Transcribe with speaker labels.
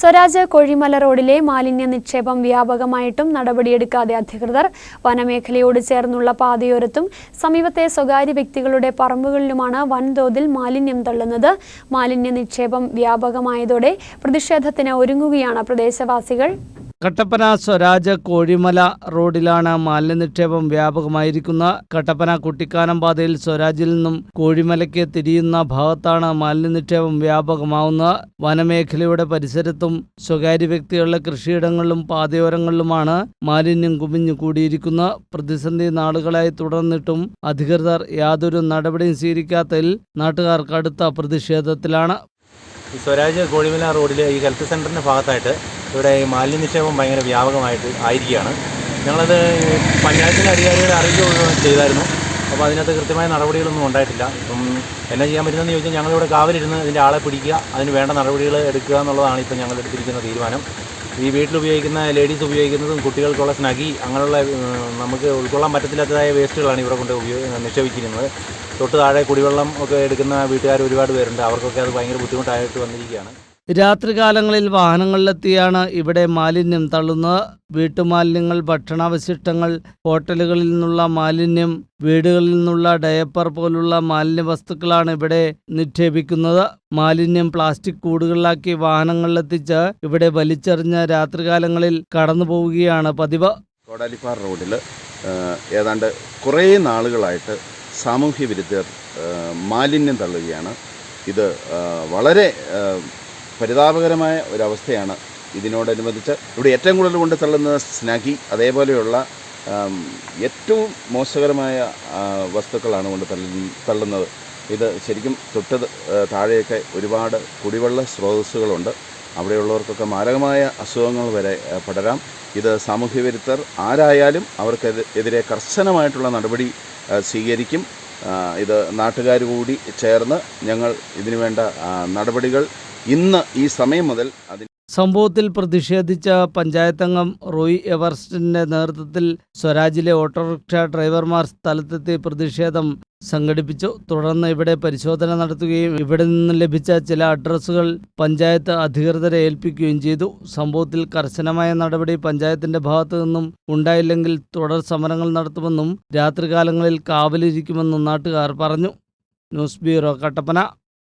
Speaker 1: സ്വരാജ് കൊഴിമല റോഡിലെ മാലിന്യ നിക്ഷേപം വ്യാപകമായിട്ടും നടപടിയെടുക്കാതെ അധികൃതർ വനമേഖലയോട് ചേർന്നുള്ള പാതയോരത്തും സമീപത്തെ സ്വകാര്യ വ്യക്തികളുടെ പറമ്പുകളിലുമാണ് വൻതോതിൽ മാലിന്യം തള്ളുന്നത്. മാലിന്യ നിക്ഷേപം വ്യാപകമായതോടെ പ്രതിഷേധത്തിന് ഒരുങ്ങുകയാണ് പ്രദേശവാസികൾ.
Speaker 2: കട്ടപ്പന സ്വരാജ് കോഴിമല റോഡിലാണ് മാലിന്യനിക്ഷേപം വ്യാപകമായിരിക്കുന്ന കട്ടപ്പന കുട്ടിക്കാനം പാതയിൽ സ്വരാജിൽ നിന്നും കോഴിമലയ്ക്ക് തിരിയുന്ന ഭാഗത്താണ് മാലിന്യനിക്ഷേപം വ്യാപകമാവുന്നത് വനമേഖലയുടെ പരിസരത്തും സ്വകാര്യ വ്യക്തികളുടെ കൃഷിയിടങ്ങളിലും പാതയോരങ്ങളിലുമാണ് മാലിന്യം കുമിഞ്ഞു കൂടിയിരിക്കുന്നത് പ്രതിസന്ധി നാളുകളായി തുടർന്നിട്ടും അധികൃതർ യാതൊരു നടപടിയും സ്വീകരിക്കാത്തതിൽ നാട്ടുകാർ കടുത്ത പ്രതിഷേധത്തിലാണ്.
Speaker 3: സ്വരാജ് കോഴിമല റോഡിലെ ഈ ഹെൽത്ത് സെന്ററിന്റെ ഭാഗത്തായിട്ട് ഇവിടെ മാലിന്യ നിക്ഷേപം ഭയങ്കര വ്യാപകമായിട്ട് ആയിരിക്കുകയാണ്. ഞങ്ങളത് പഞ്ചായത്തിലെ അധികാരികളെ അറിയിക്കുകയും ചെയ്തായിരുന്നു. അപ്പോൾ അതിനകത്ത് കൃത്യമായ നടപടികളൊന്നും ഉണ്ടായിട്ടില്ല. ഇപ്പം എന്നാ ചെയ്യാൻ പറ്റുന്നതെന്ന് ചോദിച്ചാൽ ഞങ്ങളിവിടെ കാവലിരുന്ന് ഇതിന്റെ ആളെ പിടിക്കുക അതിന് വേണ്ട നടപടികൾ എടുക്കുക എന്നുള്ളതാണ് ഇപ്പം ഞങ്ങൾ എടുത്തിരിക്കുന്ന തീരുമാനം. ഈ വീട്ടിൽ ഉപയോഗിക്കുന്ന ലേഡീസ് ഉപയോഗിക്കുന്നതും കുട്ടികൾക്കുള്ള സ്നഗി അങ്ങനെയുള്ള നമുക്ക് ഉൾക്കൊള്ളാൻ പറ്റത്തില്ലാത്തതായ വേസ്റ്റുകളാണ് ഇവിടെ കൊണ്ട് ഉപയോഗ നിക്ഷേപിച്ചിരുന്നത്. തൊട്ട് താഴെ കുടിവെള്ളം ഒക്കെ എടുക്കുന്ന വീട്ടുകാർ ഒരുപാട് പേരുണ്ട്. അവർക്കൊക്കെ അത് ഭയങ്കര ബുദ്ധിമുട്ടായിട്ട് വന്നിരിക്കുകയാണ്.
Speaker 2: രാത്രികാലങ്ങളിൽ വാഹനങ്ങളിലെത്തിയാണ് ഇവിടെ മാലിന്യം തള്ളുന്നത്. വീട്ടുമാലിന്യങ്ങൾ ഭക്ഷണാവശിഷ്ടങ്ങൾ ഹോട്ടലുകളിൽ നിന്നുള്ള മാലിന്യം വീടുകളിൽ നിന്നുള്ള ഡയപ്പർ പോലുള്ള മാലിന്യ വസ്തുക്കളാണ് ഇവിടെ നിക്ഷേപിക്കുന്നത്. മാലിന്യം പ്ലാസ്റ്റിക് കൂടുകളിലാക്കി വാഹനങ്ങളിലെത്തിച്ച് ഇവിടെ വലിച്ചെറിഞ്ഞ് രാത്രികാലങ്ങളിൽ കടന്നു പോവുകയാണ് പതിവ്.
Speaker 4: കോടാലിപ്പാറ റോഡിൽ ഏതാണ്ട് കുറേ നാളുകളായിട്ട് സാമൂഹ്യ വിരുദ്ധർ മാലിന്യം തള്ളുകയാണ്. ഇത് വളരെ പരിതാപകരമായ ഒരവസ്ഥയാണ് ഇതിനോടനുബന്ധിച്ച് ഇവിടെ ഏറ്റവും കൂടുതൽ കൊണ്ട് തള്ളുന്നത് സ്നാഗി അതേപോലെയുള്ള ഏറ്റവും മോശകരമായ വസ്തുക്കളാണ് കൊണ്ട് തള്ളുന്നത്. ഇത് ശരിക്കും തൊട്ട് താഴെയൊക്കെ ഒരുപാട് കുടിവെള്ള സ്രോതസ്സുകളുണ്ട്. അവിടെയുള്ളവർക്കൊക്കെ മാരകമായ അസുഖങ്ങൾ വരെ പടരാം. ഇത് സാമൂഹ്യ വിരുദ്ധർ ആരായാലും അവർക്കെതിരെ കർശനമായിട്ടുള്ള നടപടി സ്വീകരിക്കും. ഇത് നാട്ടുകാർ കൂടി ചേർന്ന് ഞങ്ങൾ ഇതിനു വേണ്ട നടപടികൾ ഇന്ന് ഈ സമയം മുതൽ അതിന്
Speaker 2: സംഭവത്തിൽ പ്രതിഷേധിച്ച പഞ്ചായത്തംഗം റോയ് എവർസ്റ്റിന്റെ നേതൃത്വത്തിൽ സ്വരാജിലെ ഓട്ടോറിക്ഷ ഡ്രൈവർമാർ സ്ഥലത്തെത്തി പ്രതിഷേധം സംഘടിപ്പിച്ചു. തുടർന്ന് ഇവിടെ പരിശോധന നടത്തുകയും ഇവിടെ നിന്ന് ലഭിച്ച ചില അഡ്രസ്സുകൾ പഞ്ചായത്ത് അധികൃതരെ ഏൽപ്പിക്കുകയും ചെയ്തു. സംഭവത്തിൽ കർശനമായ നടപടി പഞ്ചായത്തിന്റെ ഭാഗത്തു നിന്നും ഉണ്ടായില്ലെങ്കിൽ തുടർ സമരങ്ങൾ നടത്തുമെന്നും രാത്രികാലങ്ങളിൽ കാവലിരിക്കുമെന്നും നാട്ടുകാർ പറഞ്ഞു. News bureau Kattappana.